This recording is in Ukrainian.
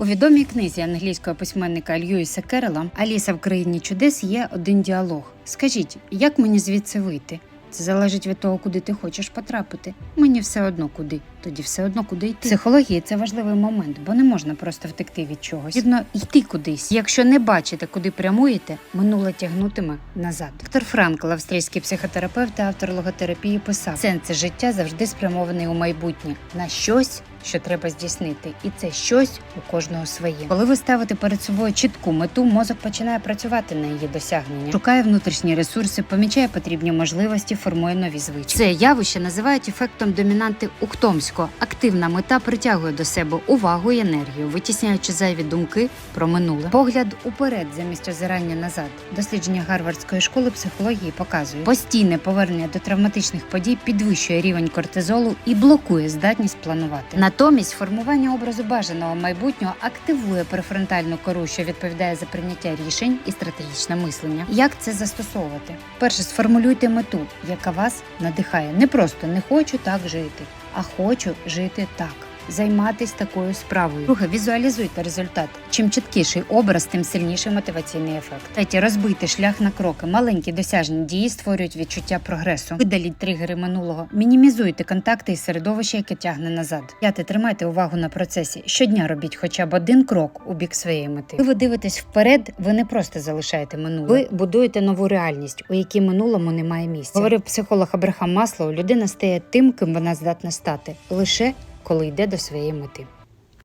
У відомій книзі англійського письменника Льюіса Керрела Аліса в країні чудес є один діалог. Скажіть, як мені звідси вийти? Це залежить від того, куди ти хочеш потрапити. Мені все одно куди, тоді все одно куди йти. Психології це важливий момент, бо не можна просто втекти від чогось. Потрібно йти кудись. Якщо не бачите, куди прямуєте, минуле тягнутиме назад. Доктор Франкл, австрійський психотерапевт та автор логотерапії, писав: сенс життя завжди спрямований у майбутнє на щось. Що треба здійснити, і це щось у кожного своє. Коли ви ставите перед собою чітку мету, мозок починає працювати на її досягнення, шукає внутрішні ресурси, помічає потрібні можливості, формує нові звички. Це явище називають ефектом домінанти Ухтомського. Активна мета притягує до себе увагу і енергію, витісняючи зайві думки про минуле. Погляд уперед замість озирання назад. Дослідження Гарвардської школи психології показує, постійне повернення до травматичних подій підвищує рівень кортизолу і блокує здатність планувати. Натомість формування образу бажаного майбутнього активує префронтальну кору, що відповідає за прийняття рішень і стратегічне мислення. Як це застосовувати? Перше, сформулюйте мету, яка вас надихає. Не просто не хочу так жити, а хочу жити так. Займатись такою справою. Друге, візуалізуйте результат. Чим чіткіший образ, тим сильніший мотиваційний ефект. Третє, розбийте шлях на кроки. Маленькі досяжні дії створюють відчуття прогресу. Видаліть тригери минулого. Мінімізуйте контакти із середовища, яке тягне назад. П'яте, тримайте увагу на процесі. Щодня робіть хоча б один крок у бік своєї мети. Коли ви дивитесь вперед, ви не просто залишаєте минуле. Ви будуєте нову реальність, у якій минулому немає місця. Говорив психолог Абрахам Маслоу, людина стає тим, ким вона здатна стати, лише коли йде до своєї мети.